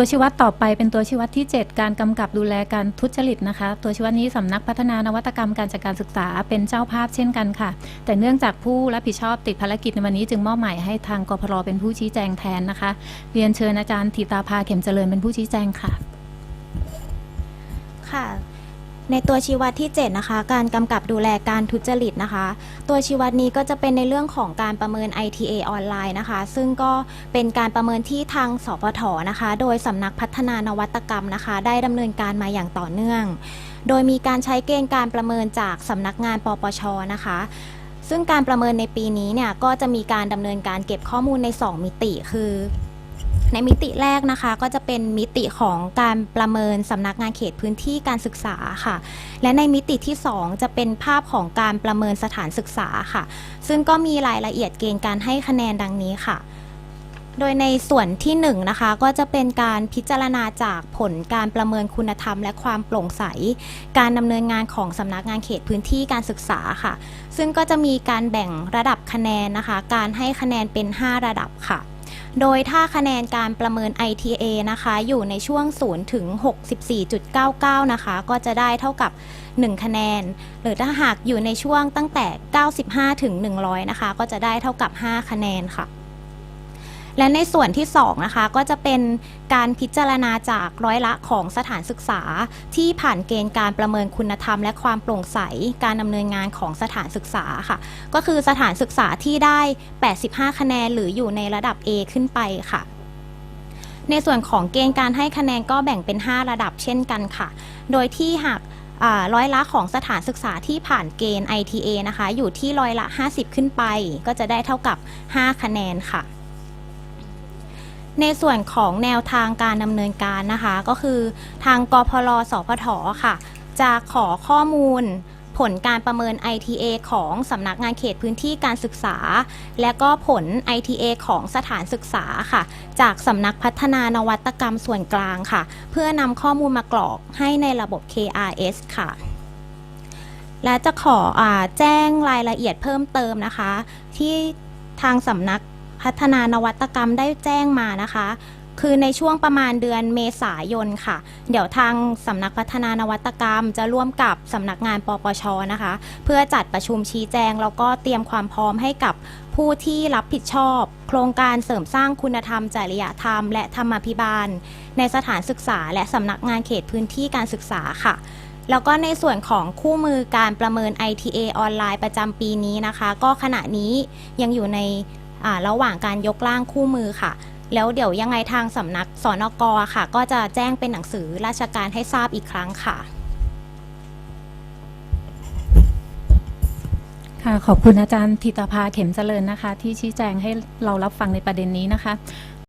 ตัวชี้วัดต่อไปเป็นตัวชี้วัดที่ 7 การกำกับดูแลการทุจริตนะคะ ตัวชี้วัดนี้สำนักพัฒนานวัตกรรมการจัดการศึกษาเป็นเจ้าภาพเช่นกันค่ะ แต่เนื่องจากผู้รับผิดชอบติดภารกิจในวันนี้จึงมอบหมายให้ทางกพรเป็นผู้ชี้แจงแทนนะคะ เรียนเชิญอาจารย์ธิตาภาเข็มเจริญเป็นผู้ชี้แจงค่ะ ค่ะ ในตัวชี้วัดที่ 7 นะคะ การกำกับดูแลการทุจริตนะคะ ตัวชี้วัดนี้ก็จะเป็นในเรื่องของการประเมิน ITA ออนไลน์นะคะ ซึ่งก็เป็นการประเมินที่ทางสปทนะคะ โดยสำนักพัฒนานวัตกรรมนะคะ ได้ดำเนินการมาอย่างต่อเนื่อง โดยมีการใช้เกณฑ์การประเมินจากสำนักงานปปชนะคะซึ่งการประเมินในปีนี้เนี่ยก็จะมีการดำเนินการเก็บข้อมูลใน 2 มิติคือ ในมิติแรกนะคะ ก็จะเป็นมิติของการประเมินสำนักงานเขตพื้นที่การศึกษาค่ะ และในมิติที่ 2 จะเป็นภาพของการประเมินสถานศึกษาค่ะ ซึ่งก็มีรายละเอียดเกณฑ์การให้คะแนนดังนี้ค่ะ โดยในส่วนที่1นงนะคะก็จะเป็นการพิจารณาจากผลการประเมินคุณธรรม และความโปร่งใส การดำเนินงานของสำนักงานเขตพื้นที่การศึกษาค่ะ ซึ่งก็จะมีการแบ่งระดับคะแนนนะคะ การให้คะแนนเป็น 5 ระดับค่ะ โดยถ้าคะแนนการประเมิน ITA นะคะ อยู่ในช่วง 0 ถึง 64.99 นะคะ ก็จะได้เท่ากับ 1 คะแนน หรือถ้าหากอยู่ในช่วงตั้งแต่ 95 ถึง 100 นะคะ ก็จะได้เท่ากับ 5 คะแนนค่ะ และในส่วนที่2นะคะก็จะเป็นการพิจารณาจากร้อยละของสถานศึกษา ที่ผ่านเกณฑ์การประเมินคุณธรรม และความโปร่งใสการดำเนินงานของสถานศึกษาค่ะ ก็คือสถานศึกษาที่ได้ 85 คะแนนหรืออยู่ในระดับ A ขึ้นไปค่ะ ในส่วนของเกณฑ์การให้คะแนนก็แบ่งเป็น 5 ระดับเช่นกันค่ะ โดยที่หากร้อยละของสถานศึกษาที่ผ่านเกณฑ์ ITA นะคะ อยู่ที่ร้อยละ 50 ขึ้นไป ก็จะได้เท่ากับ 5 คะแนนค่ะ ในส่วนของแนวทางการดำเนินการนะคะ ก็คือทางกพลสพทค่ะ จะขอข้อมูลผลการประเมิน ITA ของสำนักงานเขตพื้นที่การศึกษา และก็ผล ITA ของสถานศึกษาค่ะ จากสำนักพัฒนานวัตกรรมส่วนกลางค่ะ เพื่อนำข้อมูลมากรอกให้ในระบบ KRS ค่ะ และจะขออแจ้งรายละเอียดเพิ่มเติมนะคะ ที่ทางสำนัก พัฒนานวัตกรรมได้แจ้งมานะคะ คือในช่วงประมาณเดือนเมษายนค่ะ เดี๋ยวทางสำนักพัฒนานวัตกรรม จะร่วมกับสำนักงานปปชนะคะ เพื่อจัดประชุมชี้แจง แล้วก็เตรียมความพร้อมให้กับผู้ที่รับผิดชอบ โครงการเสริมสร้างคุณธรรม จริยธรรม และธรรมาภิบาล ในสถานศึกษา และสำนักงานเขตพื้นที่การศึกษาค่ะแล้วก็ในส่วนของคู่มือการประเมิน ITA ออนไลน์ประจำปีนี้นะคะ ก็ขณะนี้ยังอยู่ใน ระหว่างการยกร่างคู่มือค่ะ แล้วเดี๋ยวยังไงทางสำนักสนอกค่ะ ก็จะแจ้งเป็นหนังสือราชการให้ทราบอีกครั้งค่ะ ค่ะขอบคุณอาจารย์ธิตภาเข็มเจริญนะคะ ที่ชี้แจงให้เรารับฟังในประเด็นนี้นะคะ